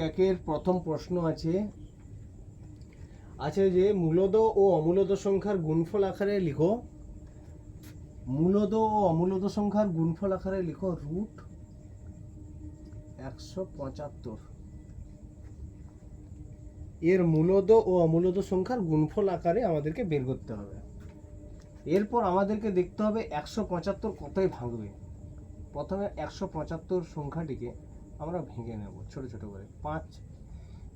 ক্যাকের প্রথম প্রশ্ন আছে। আছে যে, মূলদ ও অমূলদ সংখ্যার গুণফল আকারে লিখো। মূলদ ও অমূলদ সংখ্যার গুণফল আকারে লিখো রুট একশো পঁচাত্তর। এর মূলদ ও অমূলদ সংখ্যার গুণফল আকারে আমাদেরকে বের করতে হবে। এরপর আমাদেরকে দেখতে হবে একশো পঁচাত্তর কতই ভাঙবে। প্রথমে একশো পঁচাত্তর সংখ্যাটিকে আমরা ভেঙে নেব, ছোট ছোট করে। পাঁচ,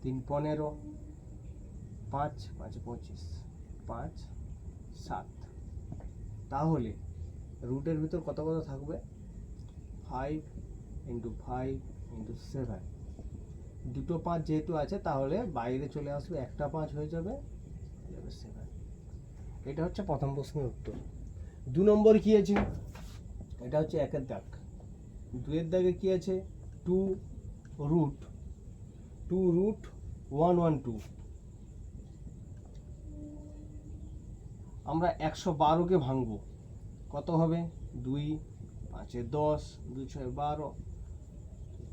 তিন, পনেরো, পাঁচ পাঁচ, পঁচিশ, পাঁচ, সাত। তাহলে রুটের ভিতর কত কত থাকবে? Five into five into seven দুটো পাঁচ যেহেতু আছে, তাহলে বাইরে চলে আসবে, একটা পাঁচ হয়ে যাবে সেভেন এটা হচ্ছে প্রথম প্রশ্নের উত্তর। দু নম্বর কি আছে? এটা হচ্ছে একের দাগ। দুয়ের দাগে কি আছে? Two root two root one one two আমরা একশো বারোকে ভাঙবো। কত হবে? দুই, পাঁচে দশ, দুই ছয় বারো,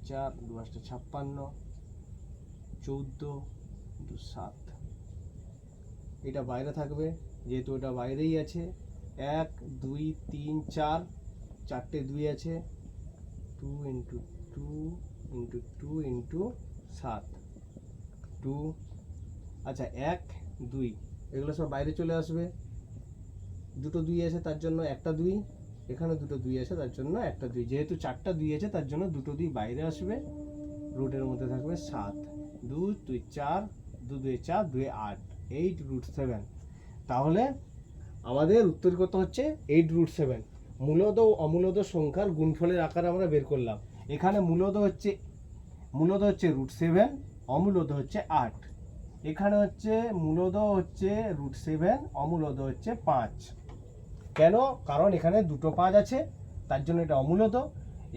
চার, দু পাঁচটা ছাপ্পান্ন, চৌদ্দো, দু সাত। এটা বাইরে থাকবে, যেহেতু এটা বাইরেই আছে, এক, দুই, তিন, চার, চারটে দুই আছে two into two into two into সাত। টু আচ্ছা এক, দুই, এগুলো সব বাইরে চলে আসবে। দুটো দুই আছে, তার জন্য একটা দুই, এখানে দুটো দুই আছে, তার জন্য একটা দুই। যেহেতু চারটা দুই আছে, তার জন্য দুটো দুই বাইরে আসবে। রুটের মধ্যে থাকবে সাত। দুই দুই, চার দু দুই, চার, দুই, আট। Eight root seven. তাহলে আমাদের উত্তর কত হচ্ছে? Eight root seven. মূলত ও অমূলত সংখ্যার গুণফলের আকার আমরা বের করলাম। এখানে মূলত হচ্ছে মূলত হচ্ছে রুট সেভেন অমূলত হচ্ছে আট। এখানে হচ্ছে মূলত হচ্ছে রুট সেভেন অমূলত হচ্ছে পাঁচ। কেন? কারণ এখানে দুটো পাঁচ আছে, তার জন্য এটা অমূলত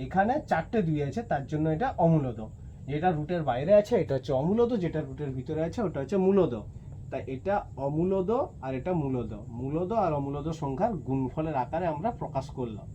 এখানে চারটে দুই আছে, তার জন্য এটা অমূলত যেটা রুটের বাইরে আছে, এটা হচ্ছে অমূলত যেটা রুটের ভিতরে আছে, ওটা হচ্ছে মূলত তাই এটা অমূলদ আর এটা মূলদ। মূলদ আর অমূলদ সংখ্যার গুণফলের আকারে আমরা প্রকাশ করলাম।